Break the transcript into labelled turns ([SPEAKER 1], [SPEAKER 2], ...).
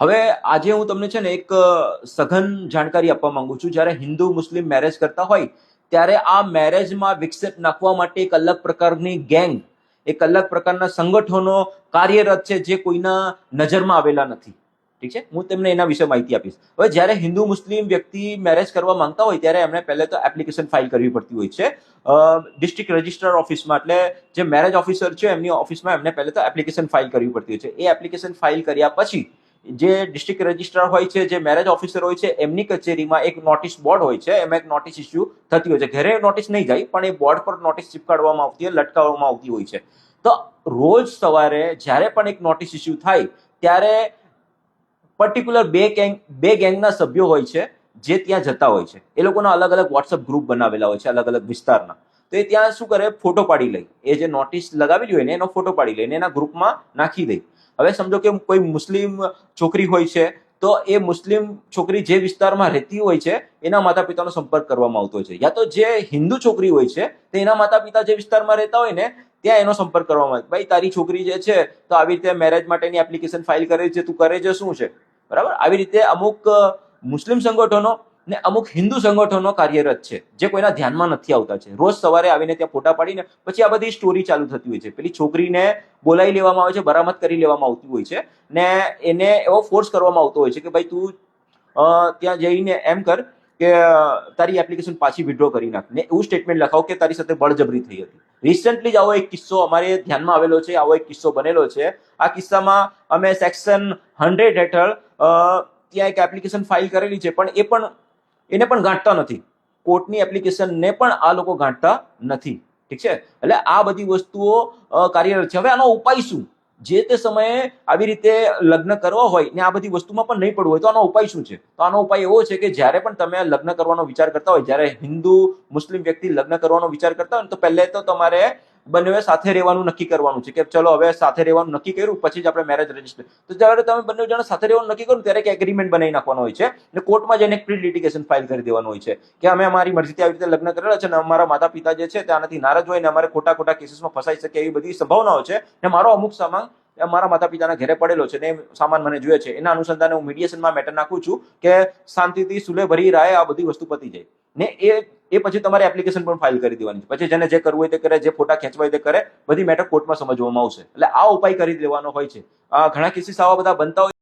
[SPEAKER 1] હવે આજે હું તમને છે ને એક સઘન જાણકારી આપવા માંગુ છું. જ્યારે હિન્દુ મુસ્લિમ મેરેજ કરતા હોય, ત્યારે આ મેરેજમાં વિક્ષેપ નાખવા માટે એક અલગ પ્રકારની ગેંગ એક અલગ પ્રકારના સંગઠનો કાર્યરત છે જે કોઈના નજરમાં આવેલા નથી. ઠીક છે? હું તમને એના વિશે માહિતી આપીશ. હવે જ્યારે હિન્દુ મુસ્લિમ વ્યક્તિ મેરેજ કરવા માંગતા હોય, ત્યારે એમણે પહેલે તો એપ્લિકેશન ફાઇલ કરવી પડતી હોય છે. ડિસ્ટ્રિક્ટ રજિસ્ટ્રાર ઓફિસમાં એટલે જે મેરેજ ઓફિસર છે એમની ઓફિસમાં એમને પહેલે તો એપ્લિકેશન ફાઇલ કરવી પડતી હોય છે. એ એપ્લિકેશન ફાઇલ કર્યા પછી જે ડિસ્ટ્રિક્ટ રજિસ્ટ્રાર હોય છે, જે મેરેજ ઓફિસર હોય છે, એમની કચેરીમાં એક નોટિસ બોર્ડ હોય છે, એમાં એક નોટિસ ઇસ્યુ થતી હોય છે. ઘરે નોટિસ નહીં જાય, પણ એ બોર્ડ પર નોટિસ ચિપકાડવામાં આવતી હોય, લટકાવવામાં આવતી હોય છે. તો રોજ સવારે જ્યારે પણ એક નોટિસ ઇસ્યુ થાય, ત્યારે પર્ટિક્યુલર બે ગેંગ બે ગેંગના સભ્યો હોય છે, જે ત્યાં જતા હોય છે. એ લોકોના અલગ અલગ વોટ્સઅપ ગ્રુપ બનાવેલા હોય છે, અલગ અલગ વિસ્તારના. તો એ ત્યાં શું કરે? ફોટો પાડી લે. એ જે નોટિસ લગાવેલી હોય ને, એનો ફોટો પાડી લે એના ગ્રુપમાં નાખી દે. હવે સમજો કે કોઈ મુસ્લિમ છોકરી હોય છે, તો એ મુસ્લિમ છોકરી જે વિસ્તારમાં રહેતી હોય છે, એના માતા પિતાનો સંપર્ક કરવામાં આવતો છે. યા તો જે હિન્દુ છોકરી હોય છે, તે એના માતા પિતા જે વિસ્તારમાં રહેતા હોય ને, ત્યાં એનો સંપર્ક કરવામાં આવે. ભાઈ, તારી છોકરી જે છે, તો આવી રીતે મેરેજ માટેની એપ્લિકેશન ફાઇલ કરે છે, તું કરે છે, શું છે? બરાબર? આવી રીતે અમુક મુસ્લિમ સંગઠનો ને અમુક હિન્દુ સંગઠનો કાર્યરત છે, જે કોઈના ધ્યાનમાં નથી આવતા છે. રોજ સવારે આવીને ત્યાં ફોટા પાડીને પછી આ બધી સ્ટોરી ચાલુ થતી હોય છે. પેલી છોકરીને બોલાવી લેવામાં આવે છે, બરામદ કરી લેવામાં આવતી હોય છે ને એને એવો ફોર્સ કરવામાં આવતો હોય છે કે ભાઈ તું ત્યાં જઈને એમ કર કે તારી એપ્લિકેશન પાછી વિડ્રો કરી નાખ. ને એવું સ્ટેટમેન્ટ લખાવ કે તારી સાથે બળજબરી થઈ હતી. રિસન્ટલી જ આવો એક કિસ્સો અમારે ધ્યાનમાં આવેલો છે, આવો એક કિસ્સો બનેલો છે. આ કિસ્સામાં અમે સેક્શન હંડ્રેડ હેઠળ ત્યાં એક એપ્લિકેશન ફાઇલ કરેલી છે, પણ એ પણ એને પણ ગાંઠતા નથી. કોર્ટની એપ્લિકેશનને પણ આ લોકો ગાંઠતા નથી. ઠીક છે? એટલે આ બધી વસ્તુઓ કાર્યરત છે. હવે આનો ઉપાય શું? જે તે સમયે આવી રીતે લગ્ન કરવા હોય ને આ બધી વસ્તુમાં પણ નહીં પડવું હોય, તો આનો ઉપાય શું છે? તો આનો ઉપાય એવો છે કે જ્યારે પણ તમે લગ્ન કરવાનો વિચાર કરતા હોય, જ્યારે હિન્દુ, મુસ્લિમ વ્યક્તિ લગ્ન કરવાનો વિચાર કરતા હોય તો પહેલે તો તમારે બંને સાથે રહેવાનું નક્કી કરવાનું છે કે ચલો હવે સાથે રહેવાનું નક્કી કર્યું, પછી જ આપણે મેરેજ રજિસ્ટર તો જ્યારે તમે બંને જણા સાથે રહેવાનું નક્કી કરો ત્યારે એક એગ્રીમેન્ટ બનાવી નાખવાનો હોય છે અને કોર્ટમાં જઈને પ્રી લિટિગેશન ફાઇલ કરી દેવાનું હોય છે કે અમે અમારી મરજીથી આવી રીતે લગ્ન કરેલા છે અને અમારા માતા પિતા જે છે ત્યાંથી નારાજ હોય ને અમારે ખોટા ખોટા કેસીસમાં ફસાઈ શકે એવી બધી સંભાવનાઓ છે ને મારો અમુક સામાન મારા માતા પિતાના ઘરે પડેલો છે ને સામાન મને જોઈએ છે. એના અનુસંધાને હું મીડિયેશનમાં મેટર નાખું છું કે શાંતિથી સુલે ભરી રાય આ બધી વસ્તુ પતી જાય. ને એ એ પછી તમારે એપ્લિકેશન પણ ફાઇલ કરી દેવાની છે. પછી જેને જે કરવું હોય તે કરે, જે ફોટા ખેંચવા હોય તે કરે, બધી મેટર કોર્ટમાં સમજવામાં આવશે. એટલે આ ઉપાય કરી દેવાનો હોય છે. ઘણા કેસીસ આવા બધા બનતા હોય